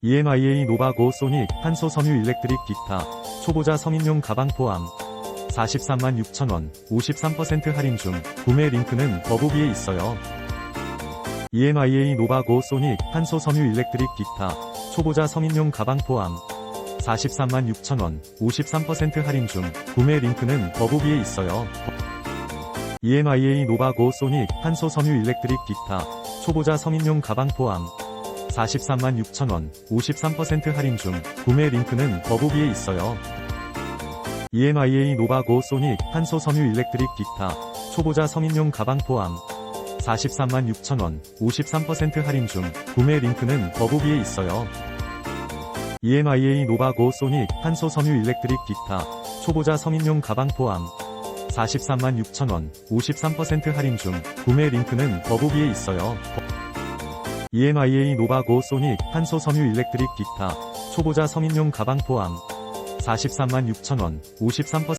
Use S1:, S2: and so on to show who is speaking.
S1: ENIA 노바고 소닉 탄소 섬유 일렉트릭 기타 초보자 성인용 가방 포함 43만 6천원 53% 할인 중 구매 링크는 더보기에 있어요. ENIA 노바고 소닉 탄소 섬유 일렉트릭 기타 초보자 성인용 가방 포함 43만 6천원 53% 할인 중 구매 링크는 더보기에 있어요. ENIA 노바고 소닉 탄소 섬유 일렉트릭 기타 초보자 성인용 가방 포함 43만 6천원 53% 할인 중 구매 링크는 더보기에 있어요. ENIA 노바고 소닉 탄소 섬유 일렉트릭 기타 초보자 성인용 가방 포함 43만 6천원 53% 할인 중 구매 링크는 더보기에 있어요. ENIA 노바고 소닉 탄소 섬유 일렉트릭 기타 초보자 성인용 가방 포함 43만 6천원 53% 할인 중 구매 링크는 더보기에 있어요. ENIA 노바고 소닉 탄소 섬유 일렉트릭 기타 초보자 성인용 가방 포함. 43만 6천원 53%